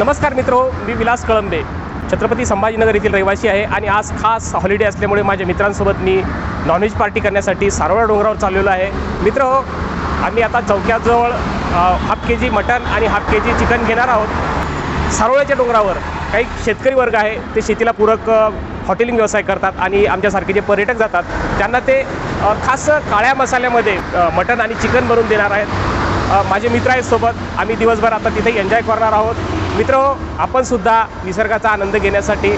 नमस्कार मित्र मी विलास कळंबे. छत्रपती संभाजीनगर येथील रहिवासी आहे आणि आज खास हॉलिडे असल्यामुळे माझ्या मित्रांसोबत मी नॉनव्हेज पार्टी करण्यासाठी सारोळा डोंगरावर चाललेलो आहे. मित्र आम्ही आता चौक्याजवळ हाफ के जी मटन आणि हाफ के जी चिकन घेणार आहोत. सारोळ्याच्या डोंगरावर काही शेतकरी वर्ग आहे ते शेतीला पूरक हॉटेलिंग व्यवसाय करतात आणि आमच्यासारखे जे पर्यटक जातात त्यांना ते खास काळ्या मसाल्यामध्ये मटन मटण आणि चिकन बनवून देणार आहेत. माझे मित्र आहेत सोबत आम्ही दिवसभर आता तिथे एन्जॉय करणार आहोत. मित्र आपण सुद्धा निसर्गाचा आनंद घेण्यासाठी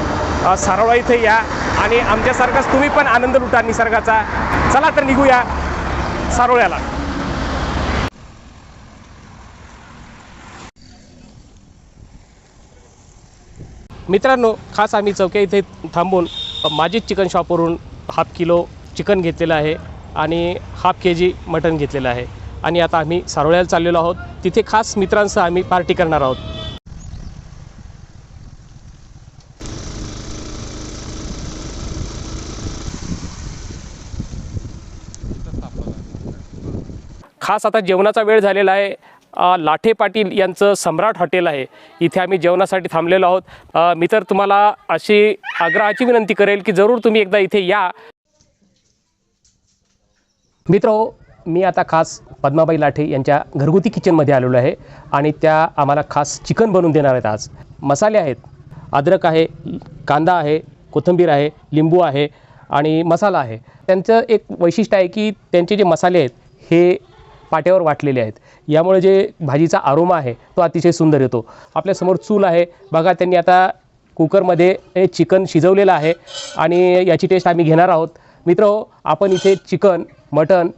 सारोळा इथे या आणि आमच्यासारखाच तुम्ही पण आनंद लुटा निसर्गाचा. चला तर निघूया सारोळ्याला. मित्रांनो खास आम्ही चौक्या इथे थांबून माझीच चिकन शॉपवरून हाफ किलो चिकन घेतलेलं आहे आणि हाफ के जी मटण घेतलेलं आहे. आणि आता आम्ही सारोळ्याला चाललेलो आहोत. तिथे खास मित्रांसह आम्ही पार्टी करणार आहोत. खास आता जेवणाचा वेळ झालेला आहे. लाठे पाटील यांचं सम्राट हॉटेल आहे. इथे आम्ही जेवणासाठी थांबलेलो आहोत. मी तर तुम्हाला अशी आग्रहाची विनंती करेल की जरूर तुम्ही एकदा इथे या. मित्र मी आता खास पद्माबाई लाठे यांच्या घरगुती किचनमध्ये आलेलो आहे आणि त्या आम्हाला खास चिकन बनवून देणार आहेत आज. मसाले आहेत. अद्रक आहे कांदा आहे कोथिंबीर आहे लिंबू आहे आणि मसाला आहे. त्यांचं एक वैशिष्ट्य आहे की त्यांचे जे मसाले आहेत हे पाट्यावर वाटलेले आहेत. यामुळे जे भाजीचा आरोमा आहे तो अतिशय सुंदर येतो. आपल्यासमोर चूल आहे. बघा त्यांनी आता कुकरमध्ये हे चिकन शिजवलेलं आहे आणि याची टेस्ट आम्ही घेणार आहोत. मित्र आपण इथे चिकन मटन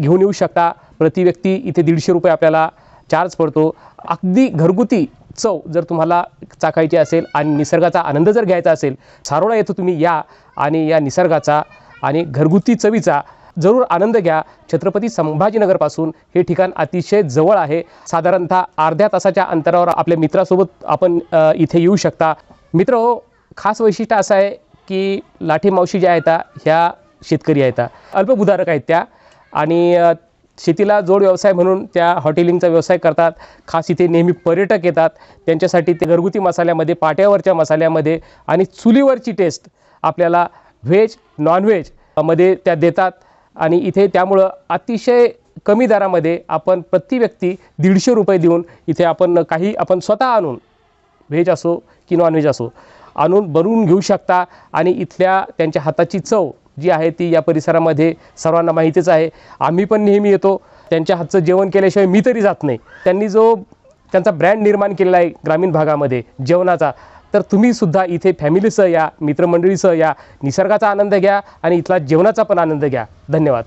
घेऊन येऊ शकता. प्रति व्यक्ती इथे दीडशे रुपये आपल्याला चार्ज पडतो. अगदी घरगुती चव जर तुम्हाला चाकायची असेल आणि निसर्गाचा आनंद जर घ्यायचा असेल सारोळा येतो तुम्ही या आणि या निसर्गाचा आणि घरगुती चवीचा जरूर आनंद घ्या. छत्रपती संभाजीनगरपासून हे ठिकाण अतिशय जवळ आहे. साधारणतः अर्ध्या तासाच्या अंतरावर आपल्या मित्रासोबत आपण इथे येऊ शकता. मित्र हो, खास वैशिष्ट्य असं आहे की लाठी मावशी ज्या आहेत ह्या शेतकरी आहेत. अल्पभूधारक आहेत त्या आणि शेतीला जोड व्यवसाय म्हणून त्या हॉटेलिंगचा व्यवसाय करतात. खास इथे नेहमी पर्यटक येतात. त्यांच्यासाठी ते घरगुती मसाल्यामध्ये पाट्यावरच्या मसाल्यामध्ये आणि चुलीवरची टेस्ट आपल्याला व्हेज नॉनव्हेजमध्ये त्या देतात. आणि इथे त्यामुळं अतिशय कमी दरामध्ये आपण प्रति व्यक्ती दीडशे रुपये देऊन इथे आपण काही आपण स्वतः आणून व्हेज असो की नॉनव्हेज असो आणून बनवून घेऊ शकता. आणि इथल्या त्यांच्या हाताची चव जी आहे ती या परिसरामध्ये सर्वांना माहितीच आहे. आम्ही पण नेहमी येतो. त्यांच्या हातचं जेवण केल्याशिवाय मी तरी जात नाही. त्यांनी जो त्यांचा ब्रँड निर्माण केलेला आहे ग्रामीण भागामध्ये जेवणाचा तर तुम्हीसुद्धा इथे फॅमिलीसह या मित्रमंडळीसह या निसर्गाचा आनंद घ्या आणि इथला जेवणाचा पण आनंद घ्या. धन्यवाद.